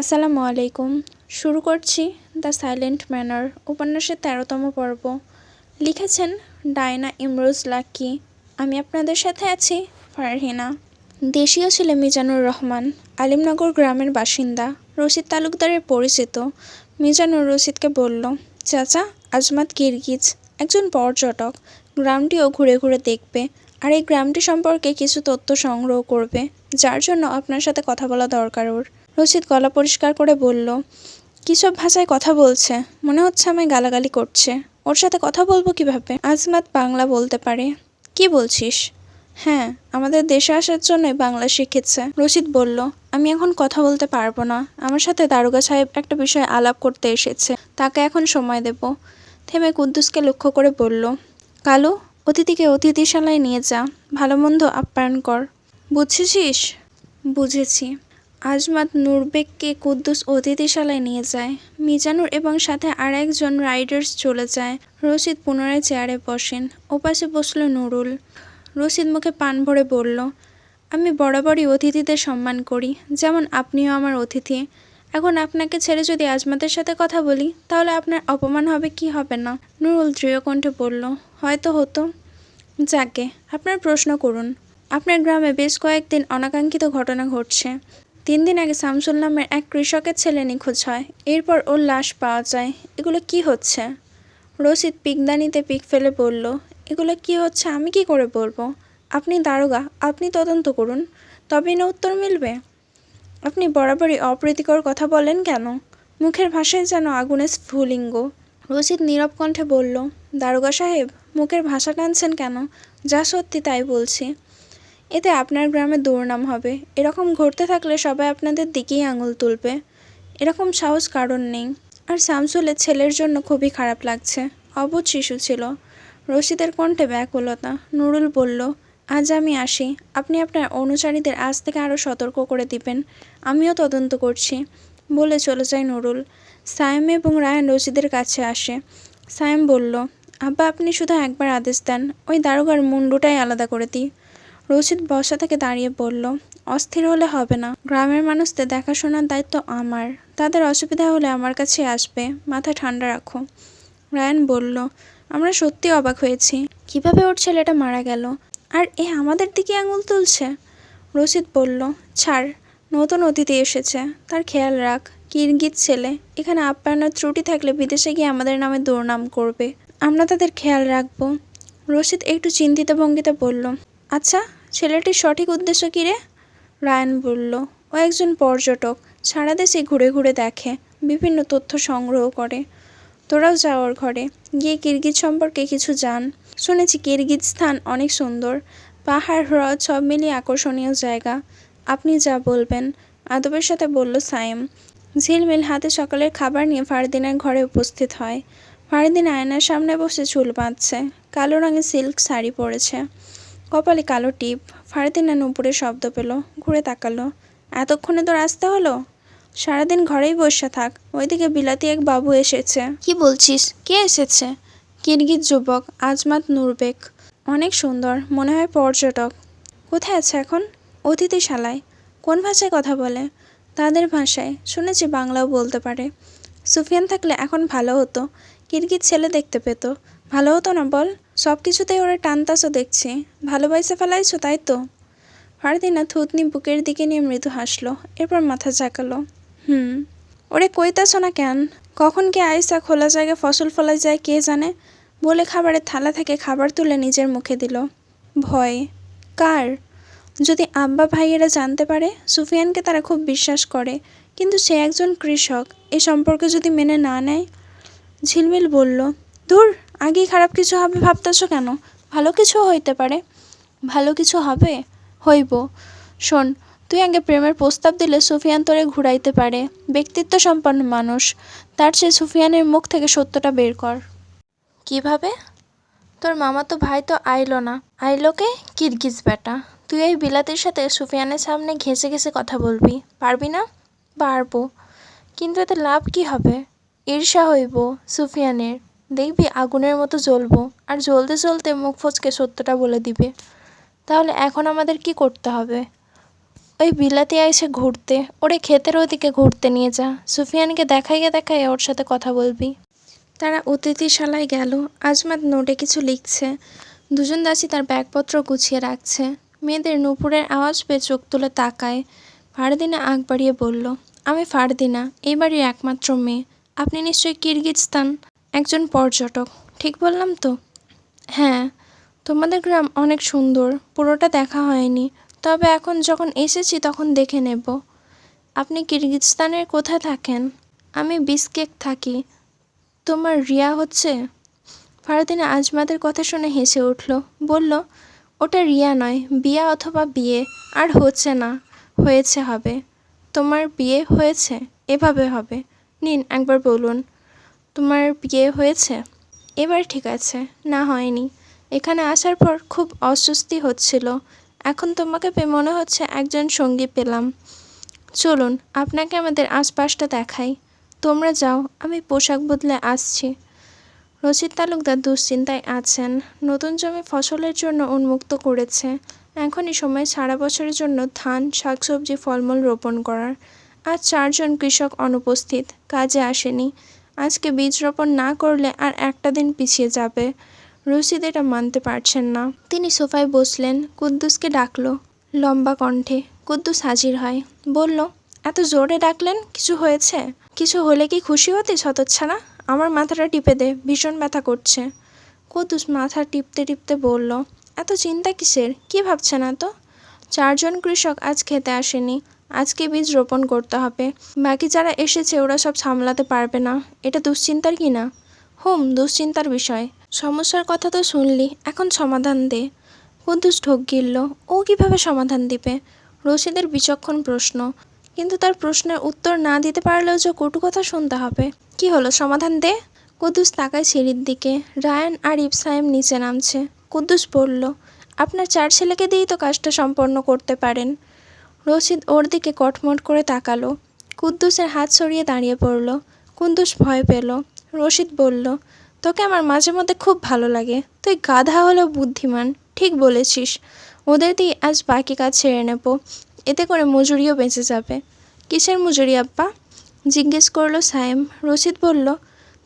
আসসালামু আলাইকুম। শুরু করছি দ্য সাইলেন্ট ম্যানার উপন্যাসের তেরোতম পর্ব। লিখেছেন ডায়না ইমরোজ লাক্কি আমি আপনাদের সাথে আছি ফারহিনা। দেশীয় ছেলে মিজানুর রহমান, আলিমনগর গ্রামের বাসিন্দা, রশিদ তালুকদারের পরিচিত। মিজানুর রশিদকে বলল, চাচা, আজমাত কিরগিজ একজন পর্যটক। গ্রামটিও ঘুরে ঘুরে দেখবে আর এই গ্রামটি সম্পর্কে কিছু তথ্য সংগ্রহ করবে, যার জন্য আপনার সাথে কথা বলা দরকার ওর। রশিদ গলা পরিষ্কার করে বলল কী সব ভাষায় কথা বলছে? মনে হচ্ছে আমায় গালাগালি করছে। ওর সাথে কথা বলব কীভাবে? আজমাত বাংলা বলতে পারে। কি বলছিস? হ্যাঁ আমাদের দেশে আসার জন্যই বাংলা শিখেছে। রশিদ বলল, আমি এখন কথা বলতে পারব না। আমার সাথে দারোগা সাহেব একটা বিষয়ে আলাপ করতে এসেছে। তাকে এখন সময় দেব। থেমে কুদ্দুসকে লক্ষ্য করে বলল, কালু, অতিথিকে অতিথিশালায় নিয়ে যা। ভালো মন্দ আপ্যায়ন কর। বুঝেছিস? বুঝেছি। আজমাত নূরবেগকে কুদ্দুস অতিথিশালায় নিয়ে যায়। মিজানুর এবং সাথে আর একজন রাইডার্স চলে যায়। রশিদ পুনরায় চেয়ারে বসেন। ওপাশে বসল নুরুল। রশিদ মুখে পান ভরে বলল, আমি বরাবরই অতিথিদের সম্মান করি। যেমন আপনিও আমার অতিথি। এখন আপনাকে ছেড়ে যদি আজমাতের সাথে কথা বলি, তাহলে আপনার অপমান হবে কি হবে না? নুরুল দৃঢ়কণ্ঠে বলল, হয়তো হতো। যাকে, আপনার প্রশ্ন করুন। আপনার গ্রামে বেশ কয়েকদিন অনাকাঙ্ক্ষিত ঘটনা ঘটছে। তিন দিন আগে শামসুল নামের এক কৃষকের ছেলে নিখোঁজ হয়। এরপর ওর লাশ পাওয়া যায়। এগুলো কি হচ্ছে? রশিদ পিকদানিতে পিক ফেলে বলল, এগুলো কি হচ্ছে? আমি কি করে বলব? আপনি দারোগা, আপনি তদন্ত করুন। তবেই না উত্তর মিলবে? আপনি বরাবরই অপ্রীতিকর কথা বলেন কেন? মুখের ভাষায় যেন আগুনের স্ফুলিঙ্গ। রশিদ নীরব কণ্ঠে বলল, দারোগা সাহেব, মুখের ভাষা টানছেন কেন? যা সত্যি তাই বলছি। এতে আপনার গ্রামে দুর্নাম হবে। এরকম ঘটতে থাকলে সবাই আপনাদের দিকেই আঙুল তুলবে। এরকম সাহস কারণ নেই। আর শামসুলের ছেলের জন্য খুবই খারাপ লাগছে। অবুধ শিশু ছিল। রশিদের কণ্ঠে ব্যাকুলতা। নুরুল বলল, আজ আমি আসি। আপনি আপনার অনুসারীদের আজ থেকে আরও সতর্ক করে দিবেন। আমিও তদন্ত করছি। বলে চলে যায় নুরুল। সায়েম এবং রায়ান রশিদের কাছে আসে। সায়েম বলল, আব্বা, আপনি শুধু একবার আদেশ দেন। ওই দারোগার মুন্ডুটাই আলাদা করে দিই। রশিদ বসা থেকে দাঁড়িয়ে বলল, অস্থির হলে হবে না। গ্রামের মানুষদের দেখাশোনার দায়িত্ব আমার। তাদের অসুবিধা হলে আমার কাছে আসবে। মাথা ঠান্ডা রাখো। রায়ান বলল, আমরা সত্যি অবাক হয়েছি। কীভাবে ওর ছেলেটা মারা গেল? আর এ আমাদের দিকে আঙুল তুলছে? রশিদ বলল, ছাড়, নতুন অতিথি এসেছে। তার খেয়াল রাখ, কিরগিজ ছেলে। এখানে আপ্যায়নের ত্রুটি থাকলে বিদেশে গিয়ে আমাদের নামে দুর্নাম করবে। আমরা তাদের খেয়াল রাখব। রশিদ একটু চিন্তিত ভঙ্গিতে বলল আচ্ছা ছেলেটির সঠিক উদ্দেশ্য কী রে? রায়ান বলল, ও একজন পর্যটক। সারা দেশে ঘুরে ঘুরে দেখে, বিভিন্ন তথ্য সংগ্রহ করে। তোরাও যা ওর ঘরে। গিয়ে কিরগিজ সম্পর্কে কিছু জান। শুনেছি কিরগিজ স্থান অনেক সুন্দর। পাহাড়, হ্রদ, সব মিলিয়ে আকর্ষণীয় জায়গা। আপনি যা বলবেন। আদবের সাথে বলল সায়েম। ঝিলমিল হাতে সকালের খাবার নিয়ে ফারদিনের ঘরে উপস্থিত হয়। ফারদিন আয়নার সামনে বসে চুল বাঁধছে। কালো রঙের সিল্ক শাড়ি পরেছে। কপালে কালো টিপ ফারদিনা উপরে শব্দ পেল ঘুরে তাকালো। এতক্ষণে তোর আসতে হলো? সারাদিন ঘরেই বসে থাক ওইদিকে বিলাতি এক বাবু এসেছে। কি বলছিস? কে এসেছে? কিরগিজ যুবক আজমাত নূরবেক অনেক সুন্দর মনে হয় পর্যটক। কোথায় আছে এখন? অতিথিশালায়। কোন ভাষায় কথা বলে? তাদের ভাষায়। শুনেছি বাংলাও বলতে পারে। সুফিয়ান থাকলে এখন ভালো হতো। কিরগিজ ছেলে দেখতে পেত। ভালো হতো না বল? সব কিছুতেই ওরা টানতাছো দেখছি। ভালোবাসে ফেলাইছো, তাই তো? ফারদিনা থুতনি বুকের দিকে নিয়ে মৃদু হাসলো, এরপর মাথা ঝাঁকালো। হুম। ওরে কইতাছো না কেন? কখন কে আইসা খোলা জায়গায় ফসল ফলা যায় কে জানে? বলে খাবারের থালা থেকে খাবার তুলে নিজের মুখে দিল। ভয়। কার? যদি আব্বা ভাইয়েরা জানতে পারে, সুফিয়ানকে তারা খুব বিশ্বাস করে। কিন্তু সে একজন কৃষক, এ সম্পর্কে যদি মেনে না নেয়? ঝিলমিল বলল, ধুর আগেই খারাপ কিছু হবে ভাবতেছো কেন? ভালো কিছু হইতে পারে। ভালো কিছু হবে? হইব। শোন, তুই আগে প্রেমের প্রস্তাব দিলে সুফিয়ান তোরে ঘুরাইতে পারে। ব্যক্তিত্ব সম্পন্ন মানুষ। তার চেয়ে সুফিয়ানের মুখ থেকে সত্যটা বের কর। কীভাবে? তোর মামা তো ভাই তো আইলো না। আইলোকে কিরগিজ বেটা। তুই এই বিলাতের সাথে সুফিয়ানের সামনে ঘেঁষে ঘেঁষে কথা বলবি। পারবি না? পারব। কিন্তু এতে লাভ কি হবে? ঈর্ষা হইব সুফিয়ানের। দেখবি আগুনের মতো জ্বলবো। আর জ্বলতে জ্বলতে মুখ ফচকে সত্যটা বলে দিবে। তাহলে এখন আমাদের কি করতে হবে? ওই বিলাতি আইছে ঘুরতে। ওরে ক্ষেতের ওদিকে ঘুরতে নিয়ে যা। সুফিয়ানকে দেখাইয়া দেখাইয়া ওর সাথে কথা বলবি। তারা অতিথিশালায় গেল। আজমাত নোটে কিছু লিখছে। দুজন দাসী তার ব্যাগপত্র গুছিয়ে রাখছে। মেয়েদের নূপুরের আওয়াজ পেয়ে চোখ তুলে তাকায়। ফারদিনা আগ বাড়িয়ে বলল, আমি ফারদিনা, এই বাড়ির একমাত্র মেয়ে। আপনি নিশ্চয়ই কিরগিজস্তান? একজন পর্যটক, ঠিক বললাম তো? হ্যাঁ তোমাদের গ্রাম অনেক সুন্দর, পুরোটা দেখা হয়নি। তবে এখন যখন এসেছি তখন দেখে নেব। আপনি কিরগিজস্তানের কোথায় থাকেন? আমি বিসকেক থাকি। তোমার রিয়া হচ্ছে? ফারদিনা আজমাদের কথা শুনে হেসে উঠল, বলল, ওটা রিয়া নয়, বিয়া অথবা বিয়ে, আর হচ্ছে না, হয়েছে হবে। তোমার বিয়ে হয়েছে, এভাবে হবে। নিন একবার বলুন। তোমার বিয়ে হয়েছে? এবার ঠিক আছে, না হয়নি। এখানে আসার পর খুব অস্বস্তি হচ্ছিল। এখন তোমাকে পেয়ে মনে হচ্ছে একজন সঙ্গী পেলাম। চলুন, আপনাকে আমাদের আশপাশটা দেখাই। তোমরা যাও, আমি পোশাক বদলে আসছি। রশিদ তালুকদার দুশ্চিন্তায় আছেন। নতুন জমি ফসলের জন্য উন্মুক্ত করেছে। এখনই সময় সারা বছরের জন্য ধান, শাকসবজি, ফলমূল রোপণ করার। আজ চারজন কৃষক অনুপস্থিত, কাজে আসেনি। আজকে বীজ রোপণ না করলে আর একটা দিন পিছিয়ে যাবে। রশিদ এটা মানতে পারছেন না। তিনি সোফায় বসলেন। কুদ্দুসকে ডাকলো, লম্বা কণ্ঠে। কুদ্দুস হাজির হয়। বলল, এত জোরে ডাকলেন? কিছু হয়েছে? কিছু হলে কি খুশি হতে শতচ্ছাড়া আমার মাথাটা টিপে দে, ভীষণ ব্যথা করছে। কুদ্দুস মাথা টিপতে টিপতে বলল, এত চিন্তা কিসের? কি ভাবছেন এত? চারজন কৃষক আজ খেতে আসেনি। আজকে বীজ রোপণ করতে হবে। বাকি যারা এসেছে, ওরা সব সামলাতে পারবে না। এটা দুশ্চিন্তার কি না? হুম, দুশ্চিন্তার বিষয়। সমস্যার কথা তো শুনলি, এখন সমাধান দে। কুদ্দুস ঢোক গিলল, ও কীভাবে সমাধান দিবে? রশিদের বিচক্ষণ প্রশ্ন। কিন্তু তার প্রশ্নের উত্তর না দিতে পারলেও যে কটু কথা শুনতে হবে। কি হলো, সমাধান দে? কুদ্দুস তাকায় সিঁড়ির দিকে। রায়ান আর ইবসাইম নিচে নামছে। কুদ্দুস বলল, আপনার চার ছেলেকে দিয়েই তো কাজটা সম্পন্ন করতে পারেন। রশিদ ওর দিকে কটমট করে তাকালো। কুদ্দুসের হাত সরিয়ে দাঁড়িয়ে পড়ল। কুদ্দুস ভয় পেল। রশিদ বলল, তোকে আমার মাঝে মধ্যে খুব ভালো লাগে। তুই গাধা হলেও বুদ্ধিমান। ঠিক বলেছিস। ওদের দিয়ে আজ বাকি কাজ ছেড়ে নেব। এতে করে মজুরিও বেঁচে যাবে। কিসের মজুরি আব্বা? জিজ্ঞেস করল সায়েম। রশিদ বলল,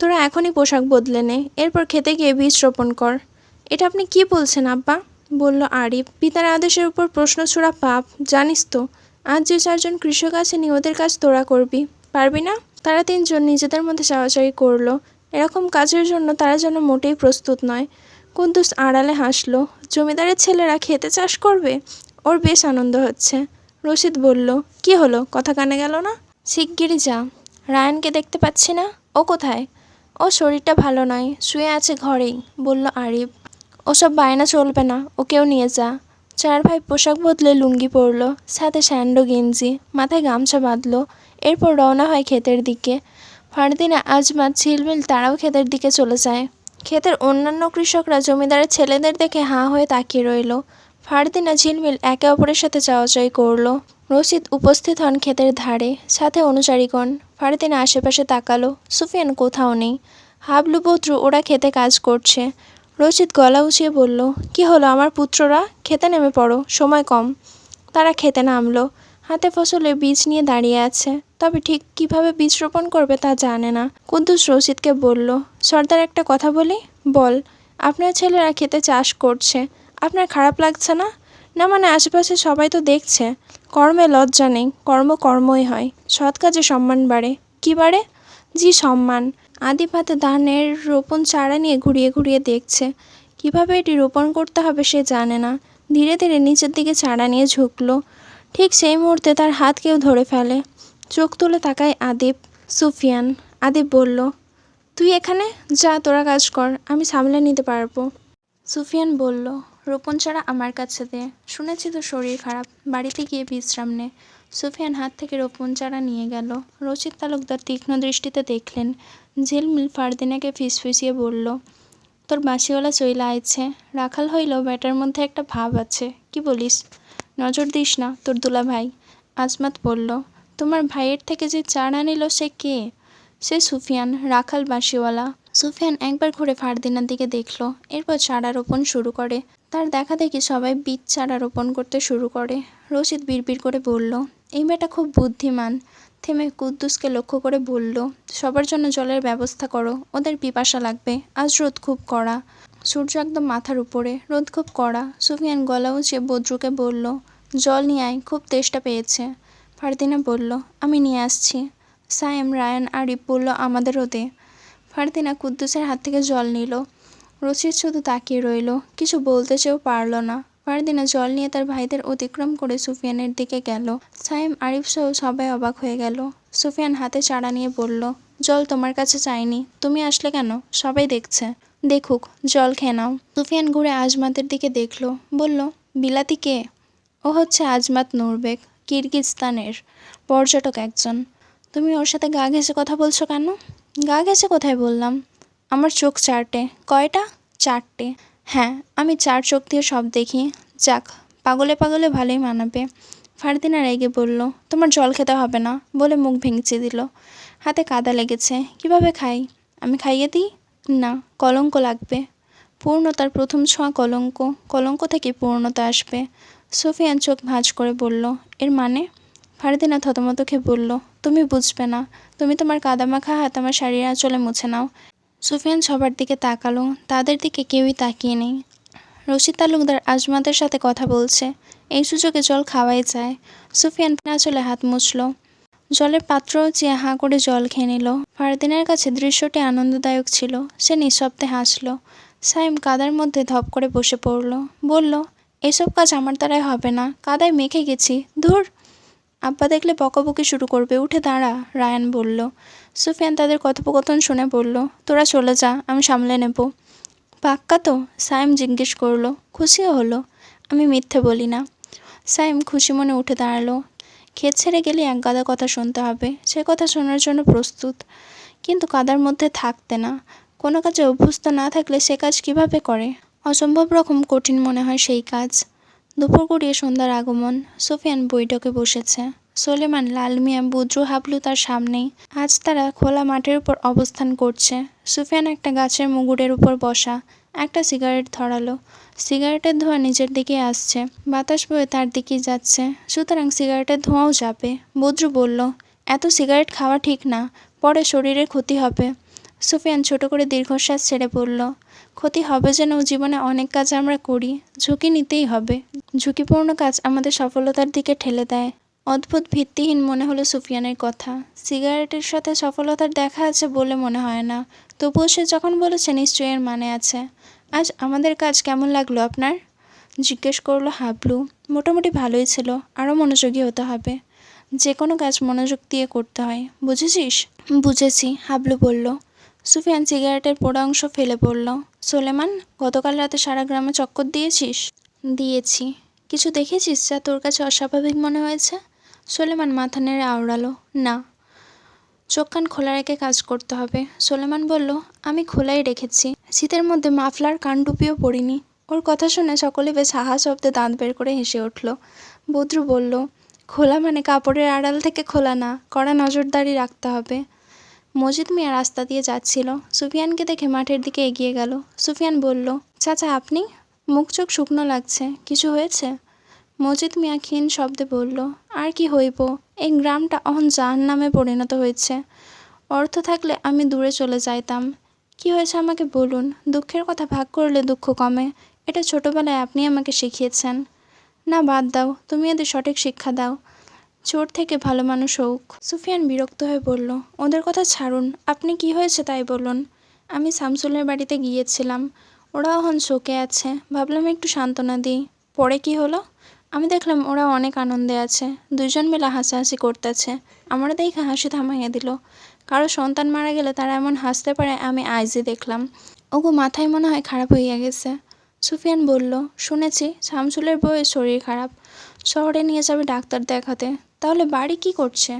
তোরা এখনই পোশাক বদলে নে। এরপর খেতে গিয়ে বীজ রোপণ কর। এটা আপনি কি বলছেন আব্বা? বলল আরিফ পিতার আদেশের উপর প্রশ্ন ছোড়া পাপ, জানিস তো? আজ যে চারজন কৃষক আসেনি ওদের কাজ তোরা করবি। পারবি না? তারা তিনজন নিজেদের মধ্যে চাওয়াচাওয়ি করল। এরকম কাজের জন্য তারা যেন মোটেই প্রস্তুত নয়। কুদ্দুস আড়ালে হাসলো, জমিদারের ছেলেরা খেতে চাষ করবে? ওর বেশ আনন্দ হচ্ছে। রশিদ বলল, কি হলো? কথা কানে গেল না? শিগগিরই যা। রায়ানকে দেখতে পাচ্ছি না? ও কোথায়? ও শরীরটা ভালো নয়, শুয়ে আছে ঘরেই, বলল আরিফ। ওসব বায়না চলবে না, ওকেও নিয়ে যা। চার ভাই পোশাক বদলে লুঙ্গি পরলো, সাথে স্যান্ডো, গেঞ্জি, মাথায় গামছা বাঁধলো, এরপর রওনা হয় ক্ষেতের দিকে। ফারদিনা আজমাত ঝিলমিল তারাও ক্ষেতের দিকে চলে যায়। ক্ষেতের অন্যান্য কৃষকরা জমিদারের ছেলেদের দেখে হাঁ হয়ে তাকিয়ে রইল। ফারদিনা, ঝিলমিল একে অপরের সাথে চাওয়াচাই করল। রশিদ উপস্থিত হন ক্ষেতের ধারে, সাথে অনুচারীগণ ফারদিনা আশেপাশে তাকালো, সুফিয়ান কোথাও নেই। হাবলু, বদ্রু, ওরা খেতে কাজ করছে। রশিদ গলা উঁচিয়ে বলল, কি হলো আমার পুত্ররা? খেতে নেমে পড়ো, সময় কম। তারা খেতে নামলো। হাতে ফসলে বীজ নিয়ে দাঁড়িয়ে আছে। তবে ঠিক কীভাবে বীজ রোপণ করবে তা জানে না। কুদ্দুস রশিদকে বলল, সর্দার, একটা কথা বলি? বল, আপনার ছেলেরা খেতে চাষ করছে। আপনার খারাপ লাগছে না? না মানে আশেপাশে সবাই তো দেখছে। কর্মে লজ্জা নেই, কর্ম কর্মই হয়। সৎ কাজে সম্মান বাড়ে। কী বাড়ে? জি, সম্মান। আদি পাতে ধানের রোপণ চারা নিয়ে ঘুরিয়ে ঘুরিয়ে দেখছে। কীভাবে এটি রোপণ করতে হবে সে জানে না। ধীরে ধীরে নিচের দিকে চারা নিয়ে ঝুঁকলো। ঠিক সেই মুহূর্তে তার হাত কেউ ধরে ফেলে। চোখ তুলে তাকায় আদিপ, সুফিয়ান। আদিপ বলল, তুই এখানে? যা, তোরা কাজ কর, আমি সামলে নিতে পারব। সুফিয়ান বলল, রোপণ ছাড়া আমার কাছে দে। শুনেছি তো শরীর খারাপ, বাড়িতে গিয়ে বিশ্রাম নে। সুফিয়ান হাত থেকে রোপণ চারা নিয়ে গেল। রচিত তালুকদার তীক্ষ্ণ দৃষ্টিতে দেখলেন, ঝিলমিল ফারদিনাকে ফিসফিসিয়ে বলল, তোর বাঁশিওয়ালা চইলা আইছে। রাখাল হইলেও ব্যাটার মধ্যে একটা ভাব আছে। কি বলিস? নজর দিস না তোর দুলা ভাই আজমাত বলল, তোমার ভাইয়ের থেকে যে চারা নিল সে কে? সে সুফিয়ান, রাখাল বাঁশিওয়ালা। সুফিয়ান একবার ঘুরে ফারদিনার দিকে দেখল, এরপর চারা রোপণ শুরু করে। তার দেখা দেখি সবাই বীজ চারা রোপণ করতে শুরু করে। রশিদ বিড়বিড় করে বলল এই মেয়েটা খুব বুদ্ধিমান। থেমে কুদ্দুসকে লক্ষ্য করে বলল, সবার জন্য জলের ব্যবস্থা করো, ওদের পিপাসা লাগবে, আজ রোদ খুব কড়া। সূর্য একদম মাথার উপরে, রোদ খুব কড়া। সুফিয়ান গলা উঁচিয়ে বদ্রুকে বলল, জল নিয়ে আয়, খুব তেষ্টা পেয়েছে। ফারদিনা বলল, আমি নিয়ে আসছি। সায়েম, রায়ান আরিফ বলল আমাদেরও দে ফারদিনা কুদ্দুসের হাত থেকে জল নিল। রশিদ শুধু তাকিয়ে রইল, কিছু বলতে চেয়েও পারল না। ফারদিনা জল নিয়ে তার ভাইদের অতিক্রম করে সুফিয়ানের দিকে গেল। সাইম আরিফ সহ সবাই অবাক হয়ে গেল। সুফিয়ান হাতে চারা নিয়ে বলল, জল তোমার কাছে চাইনি। তুমি আসলে কেন? সবাই দেখছে। দেখুক, জল খেয়ে নাও। সুফিয়ান ঘুরে আজমাতের দিকে দেখল। বলল, বিলাতি কে? ও হচ্ছে আজমাত নুরবেক কিরগিজস্তানের পর্যটক একজন। তুমি ওর সাথে গা ঘেঁষে কথা বলছো কেন? গা ঘেঁষে কোথায় বললাম? আমার চোখ চারটে। কয়টা? চারটে। হ্যাঁ আমি চার চোখ দিয়ে সব দেখি। যাক, পাগলে পাগলে ভালোই মানাবে। ফারদিনা রেগে বলল, তোমার জল খেতে হবে না, বলে মুখ ভেঙচি দিল। হাতে কাদা লেগেছে, কীভাবে খাই? আমি খাইয়ে দিই? না, কলঙ্ক লাগবে। পূর্ণতার প্রথম ছোঁয়া কলঙ্ক। কলঙ্ক থেকে পূর্ণতা আসবে। সুফিয়ান চোখ ভাঁজ করে বলল, এর মানে? ফারদিনা থতমত খেয়ে বলল, তুমি বুঝবে না। তুমি তোমার কাদামাখা হাত আমার শাড়ির আঁচলে মুছে নাও। সুফিয়ান সবার দিকে তাকালো, তাদের দিকে কেউই তাকিয়ে নেই। রশিদ তালুকদার আজমাদের সাথে কথা বলছে, এই সুযোগে জল খাওয়াই যায়। সুফিয়ান চলে হাত মুছল। জলের পাত্র চেয়ে হাঁ করে জল খেয়ে নিল। ফারদিনের কাছে দৃশ্যটি আনন্দদায়ক ছিল, সে নিঃশব্দে হাসল। সাইম কাদার মধ্যে ধপ করে বসে পড়ল, বলল, এসব কাজ আমার দ্বারাই হবে না, কাদায় মেখে গেছি, ধুর। আব্বা দেখলে বকাবকি শুরু করবে, উঠে দাঁড়া, রায়ান বলল। সুফিয়ান তাদের কথোপকথন শুনে বলল, তোরা চলে যা, আমি সামলে নেব। পাক্কা তো, সাইম জিজ্ঞেস করল, খুশিও হলো? আমি মিথ্যে বলি না। সাইম খুশি মনে উঠে দাঁড়াল। ক্ষেত ছেড়ে গেলে এক গাদা কথা শুনতে হবে, সে কথা শোনার জন্য প্রস্তুত। কিন্তু কাদার মধ্যে থাকতে না। কোনো কাজে অভ্যস্ত না থাকলে সে কাজ কীভাবে করে? অসম্ভব রকম কঠিন মনে হয় সেই কাজ। দুপুর গড়িয়ে সন্ধ্যার আগমন, সুফিয়ান বৈঠকে বসেছে। সোলেমান লাল মিয়া বুদ্রু হাবলু তার সামনেই। আজ তারা খোলা মাঠের উপর অবস্থান করছে। সুফিয়ান একটা গাছের মুগুরের উপর বসা, একটা সিগারেট ধরালো। সিগারেটের ধোঁয়া নিজের দিকে আসছে, বাতাস বয়ে তার দিকেই যাচ্ছে। সুতরাং সিগারেটের ধোঁয়াও যাবে। বদ্রু বলল, এত সিগারেট খাওয়া ঠিক না, পরে শরীরে ক্ষতি হবে। সুফিয়ান ছোট করে দীর্ঘশ্বাস ছেড়ে পড়ল ক্ষতি হবে যেন জীবনে অনেক কাজ আমরা করি, ঝুঁকি নিতেই হবে। ঝুঁকিপূর্ণ কাজ আমাদের সফলতার দিকে ঠেলে দেয়। অদ্ভুত ভিত্তিহীন মনে হলো সুফিয়ানের কথা। সিগারেটের সাথে সফলতার দেখা আছে বলে মনে হয় না। তবুও সে যখন বলেছে, নিশ্চয়ই এর মানে আছে। আজ আমাদের কাজ কেমন লাগল আপনার? জিজ্ঞেস করল হাবলু। মোটামুটি ভালোই ছিল। আরও মনোযোগী হতে হবে। যে কোনো কাজ মনোযোগ দিয়ে করতে হয়। বুঝেছিস? বুঝেছি, হাবলু বলল। সুফিয়ান সিগারেটের পোড়া অংশ ফেলে পড়ল। সোলেমান, গতকাল রাতে সারা গ্রামে চক্কর দিয়েছিস? দিয়েছি। কিছু দেখেছিস যা তোর কাছে অস্বাভাবিক মনে হয়েছে? সোলেমান মাথা নেড়ে আওড়ালো, না, চোখ কান খোলা রেখে কাজ করতে হবে। সোলেমান বলল, আমি খোলাই রেখেছি। শীতের মধ্যে মাফলার, কান টুপিও পরিনি। ওর কথা শুনে সকলে বেশ হাহা শব্দে দাঁত বের করে হেসে উঠল। বদ্রু বলল, খোলা মানে কাপড়ের আড়াল থেকে খোলা না, কড়া নজরদারি রাখতে হবে। মজিদ মিয়া রাস্তা দিয়ে যাচ্ছিল। সুফিয়ানকে দেখে মাঠের দিকে এগিয়ে গেল। সুফিয়ান বলল, চাচা, আপনি? মুখ চোখ শুকনো লাগছে। কিছু হয়েছে? মজিদ মিয়া ক্ষীণ শব্দে বলল, আর কি হইব? এই গ্রামটা অহন জাহান নামে পরিণত হয়েছে। অর্থ থাকলে আমি দূরে চলে যাইতাম। কি হয়েছে আমাকে বলুন? দুঃখের কথা ভাগ করলে দুঃখ কমে। এটা ছোটবেলায় আপনি আমাকে শিখিয়েছেন। না, বাদ দাও। তুমি এদের সঠিক শিক্ষা দাও। চোর থেকে ভালো মানুষ হোক। সুফিয়ান বিরক্ত হয়ে বলল, ওদের কথা ছাড়ুন। আপনি কি হয়েছে তাই বলুন। আমি শামসুলের বাড়িতে গিয়েছিলাম। ওরা এখন শোকে আছে। ভাবলাম একটু সান্ত্বনা দিই। পরে কি হলো? আমি দেখলাম ওরা অনেক আনন্দে আছে। দুজন মিলে হাসাহাসি করতেছে। আমার দেখে হাসি থামাইয়া দিল। কারও সন্তান মারা গেলে তারা এমন হাসতে পারে, আমি আইজি দেখলাম। ওগো, মাথায় মনে হয় খারাপ হইয়া গেছে। সুফিয়ান বলল, শুনেছি, শামসুলের বউয়ের শরীর খারাপ। শহরে নিয়ে যাবে ডাক্তার দেখাতে। তাহলে বাড়ি কি করছে?